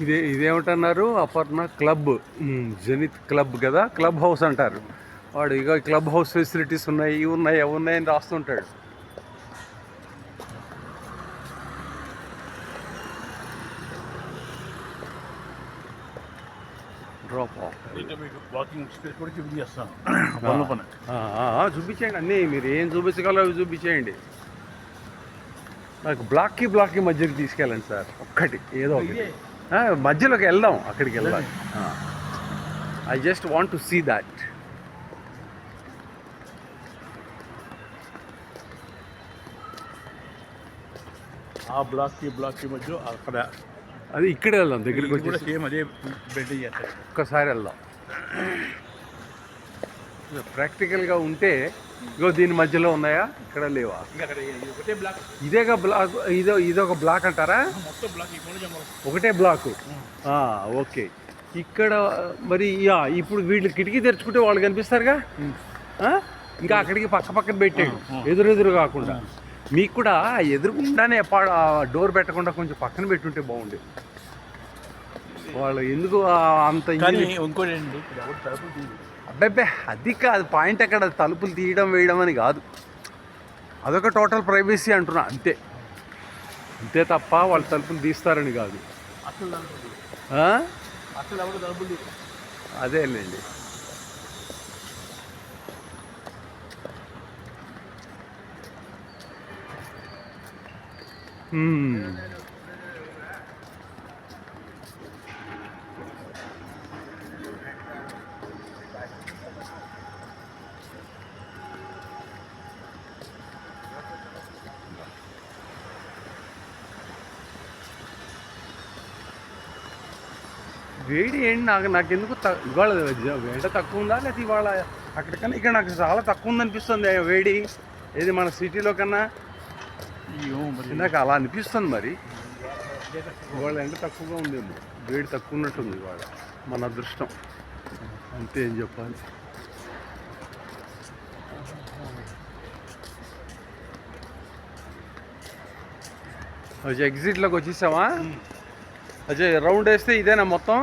ఇదే ఇదేమిటన్నారు? Aparna club. Zenith club కదా? క్లబ్ హౌస్ అంటారు. వాడు ఇక క్లబ్ హౌస్ ఫెసిలిటీస్ ఉన్నాయి ఇవి ఉన్నాయి అవి ఉన్నాయి అని రాస్తుంటాడు. Drop walking చూపించేయండి. అన్నీ మీరు ఏం చూపించగలరో అవి చూపించేయండి. నాకు బ్లాక్కి బ్లాక్కి మధ్యకి తీసుకెళ్ళండి సార్. ఒక్కటి ఏదో ఒకటి. మధ్యలోకి వెళ్దాం అక్కడికి వెళ్దాం. I just want to see that ఆ బ్లాక్కి బ్లాక్కి మధ్య అక్కడ. అది ఇక్కడే వెళ్దాం దగ్గరికి వచ్చి సేమ్ అదే బెడ్ ఒక్కసారి వెళ్దాం. ప్రాక్టికల్గా ఉంటే ఇగో దీని మధ్యలో ఉన్నాయా? ఇక్కడ లేవా? ఇది ఒకటే బ్లాక్ ఇదేగా బ్లాక్ ఇదో ఇదొక బ్లాక్ అంటారా? ఒకటే బ్లాకు ఆ, ఓకే. ఇక్కడ మరి యా ఇప్పుడు వీళ్ళు కిటికీ తెరుచుకుంటే వాళ్ళు కనిపిస్తారుగా? ఆ? ఇంకా అక్కడికి పక్క పక్కన పెట్టాడు ఎదురెదురు కాకుండా. మీకు కూడా ఎదురుకుండానే డోర్ పెట్టకుండా కొంచెం పక్కన పెట్టుంటే బాగుండేది వాళ్ళు ఎందుకు అంత ఇంకోటి అబ్బాబ్బే అది కాదు. పాయింట్ అక్కడ తలుపులు తీయడం వేయడం అని కాదు. అదొక టోటల్ ప్రైవసీ అంటున్నా అంతే. అంతే తప్ప వాళ్ళు తలుపులు తీస్తారని కాదు. అసలు తలుపులు వేడి ఏంటి? నాకు నాకు ఎందుకు ఇవాళ ఎండ తక్కువ ఉందా లేదా ఇవాళ అక్కడికన్నా ఇక్కడ నాకు చాలా తక్కువ ఉంది అనిపిస్తుంది వేడి. ఏది మన సిటీలో కన్నా? నాకు అలా అనిపిస్తుంది మరి. ఇవాళ ఎండ తక్కువగా ఉందేమో. వేడి తక్కువ ఉన్నట్టుంది ఇవాళ మన అదృష్టం. అంతే ఏం చెప్పాలి. ఎగ్జిట్లోకి వచ్చేసావా? అజయ్ రౌండ్ వేస్తే ఇదేనా మొత్తం?